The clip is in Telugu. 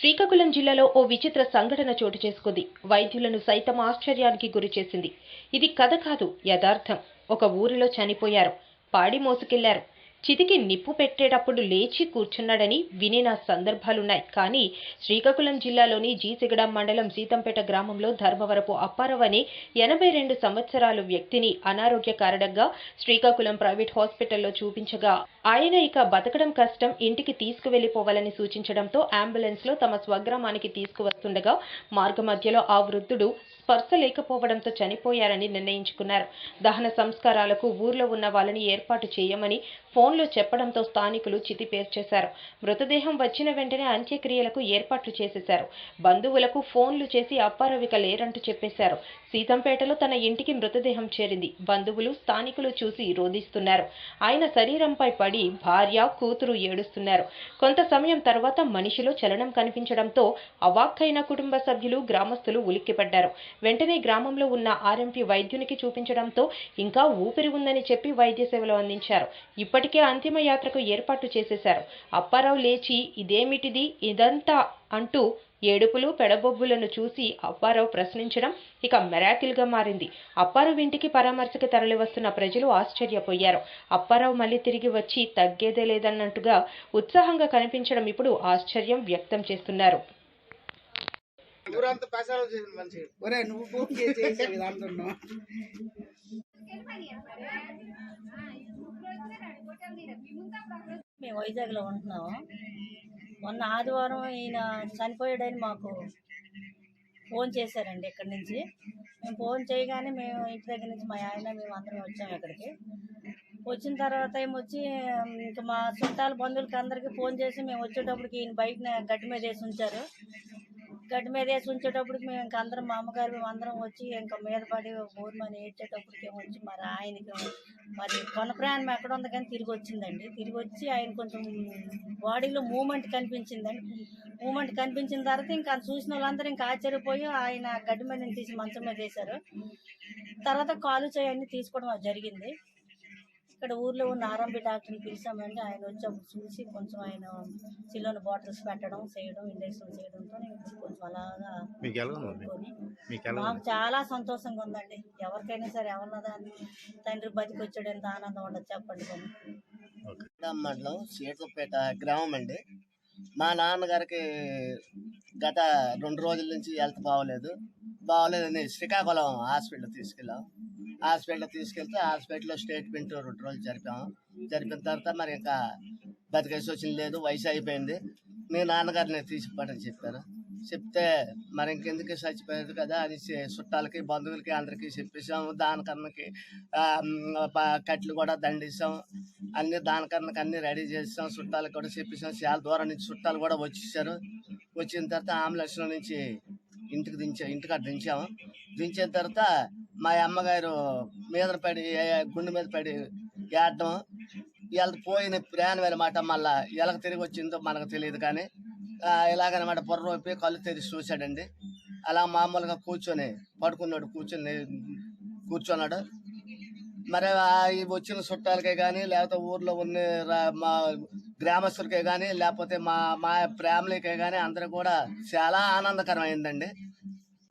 శ్రీకాకుళం జిల్లాలో ఓ విచిత్ర సంఘటన చోటు చేసుకుంది. వైద్యులను సైతం ఆశ్చర్యానికి గురి చేసింది. ఇది కథ కాదు యథార్థం. ఒక ఊరిలో చనిపోయారు. పాడి మోసుకెళ్ళారు. చితికి నిప్పు పెట్టేటప్పుడు లేచి కూర్చున్నాడని వినిన సందర్భాలున్నాయి. కానీ శ్రీకాకుళం జిల్లాలోని జీసిగడ మండలం సీతంపేట గ్రామంలో ధర్మవరపు అప్పారావు అనే ఎనభై రెండు సంవత్సరాలు వ్యక్తిని అనారోగ్య కారణంగా శ్రీకాకుళం ప్రైవేట్ హాస్పిటల్లో చూపించగా ఆయన ఇక బతకడం కష్టం ఇంటికి తీసుకువెళ్ళిపోవాలని సూచించడంతో అంబులెన్స్లో తమ స్వగ్రామానికి తీసుకువస్తుండగా మార్గ మధ్యలో ఆ వృద్ధుడు స్పర్శ లేకపోవడంతో చనిపోయారని నిర్ణయించుకున్నారు. దహన సంస్కారాలకు ఊర్లో ఉన్న వాళ్ళని ఏర్పాటు చేయమని ఫోన్లో చెప్పడంతో స్థానికులు చితిపేర్చేశారు మృతదేహం వచ్చిన వెంటనే అంత్యక్రియలకు ఏర్పాట్లు చేసేశారు. బంధువులకు ఫోన్లు చేసి అప్పారవిక లేరంటూ చెప్పేశారు. సీతంపేటలో తన ఇంటికి మృతదేహం చేరింది. బంధువులు స్థానికులు చూసి రోధిస్తున్నారు. ఆయన శరీరంపై పడి భార్య కూతురు ఏడుస్తున్నారు. కొంత సమయం తర్వాత మనిషిలో చలనం కనిపించడంతో అవాక్కైన కుటుంబ సభ్యులు గ్రామస్తులు ఉలిక్కిపడ్డారు. వెంటనే గ్రామంలో ఉన్న ఆర్ఎంపీ వైద్యునికి చూపించడంతో ఇంకా ఊపిరి ఉందని చెప్పి వైద్య సేవలు అందించారు. ఇప్పటికే అంతిమ యాత్రకు ఏర్పాట్లు చేసేశారు. అప్పారావు లేచి ఇదేమిటిది? ఇదంతా అంటూ ఏడుపులు పెడబొబ్బులను చూసి అప్పారావు ప్రశ్నించడం ఇక మెరాకిల్గా మారింది. అప్పారావు ఇంటికి పరామర్శకి తరలివస్తున్న ప్రజలు ఆశ్చర్యపోయారు. అప్పారావు మళ్ళీ తిరిగి వచ్చి తగ్గేదే లేదన్నట్టుగా ఉత్సాహంగా కనిపించడం ఇప్పుడు ఆశ్చర్యం వ్యక్తం చేస్తున్నారు. నువ్వు ఫోన్ చేసి చేసేవి అంటున్నావు మేము వైజాగ్లో ఉంటున్నాము మొన్న ఆదివారం ఈయన చనిపోయాడని మాకు ఫోన్ చేశారండి ఇక్కడి నుంచి. మేము ఫోన్ చేయగానే మేము ఇంటి దగ్గర నుంచి మా ఆయన మేము అందరం వచ్చాము ఇక్కడికి. వచ్చిన తర్వాత ఏమొచ్చి వచ్చి ఇంకా మా చుట్టాల బంధువులకి అందరికీ ఫోన్ చేసి మేము వచ్చేటప్పటికి ఈయన బయట గడ్డి మీద వేసి ఉంచారు. గడ్డి మీద వేసి ఉంచేటప్పటికి మేము ఇంక అందరం మా అమ్మగారు మేము అందరం వచ్చి ఇంకా మీద పడి ఊర్మని ఏడ్చేటప్పటికి వచ్చి మరి ఆయనకి మరి కొన ప్రయాణం ఎక్కడ ఉంది కానీ తిరిగి వచ్చిందండి. తిరిగి వచ్చి ఆయన కొంచెం బాడీలో మూమెంట్ కనిపించిందండి. మూమెంట్ కనిపించిన తర్వాత ఇంకా చూసిన వాళ్ళందరూ ఇంకా ఆశ్చర్యపోయి ఆయన గడ్డి మీద తీసి మంచం మీద వేశారు. తర్వాత కాలు చేయన్ని తీసుకోవడం జరిగింది. ఇక్కడ ఊర్లో ఉన్న ఆర్ఎంపీ డాక్టర్ని పిలిచామండి ఆయన వచ్చి అప్పుడు చూసి కొంచెం ఆయన చిల్లున్న బాటిల్స్ పెట్టడం చేయడం ఇంజక్షన్ చేయడంతో నేను కొంచెం అలాగా మీకు ఎలా ఉంది అనుకొని మీకు ఎలా మాకు చాలా సంతోషంగా ఉందండి. ఎవరికైనా సరే ఎవరినదా తండ్రి బతికి వచ్చాడు ఎంత ఆనందం ఉండదు చెప్పండి మండలం సీతపేట గ్రామం అండి. మా నాన్నగారికి గత రెండు రోజుల నుంచి హెల్త్ బాగోలేదు. బాగోలేదని శ్రీకాకుళం హాస్పిటల్ తీసుకెళ్ళాం. హాస్పిటల్ తీసుకెళ్తే హాస్పిటల్లో స్టేట్మెంట్ రెండు రోజులు జరిపాము. జరిపిన తర్వాత మరి ఇంకా బతికేసి వచ్చింది లేదు వయసు అయిపోయింది. మీ నాన్నగారిని తీసిపడని చెప్పారు. చెప్తే మరి ఇంకెందుకు చచ్చిపోయారు కదా అని చుట్టాలకి బంధువులకి అందరికీ చెప్పేసాము దానికన్నకి కట్లు కూడా దండిస్తాం అన్ని దానికన్నకి అన్ని రెడీ చేసాం చుట్టాలకు కూడా చెప్పేసాం చాలా దూరం నుంచి చుట్టాలు కూడా వచ్చేసారు వచ్చిన తర్వాత అంబులెన్స్లో నుంచి ఇంటికి దించా ఇంటికాడ దించాము. దించిన తర్వాత మా అమ్మగారు మీద పడి గుండె మీద పడి ఏడటం వీళ్ళ పోయిన ప్రయాణం అనమాట మళ్ళా ఎలా తిరిగి వచ్చిందో మనకు తెలియదు కానీ ఇలాగనమాట బుర్ర వైపు కళ్ళు తెరిచి చూశాడండి. అలా మామూలుగా కూర్చొని పడుకున్నాడు కూర్చొని కూర్చున్నాడు. మరి ఈ వచ్చిన చుట్టాలకే కానీ లేకపోతే ఊర్లో ఉన్న రా- మా గ్రామస్తులకే కానీ లేకపోతే మా మా ఫ్యామిలీకే కానీ అందరూ కూడా చాలా ఆనందకరమైందండి.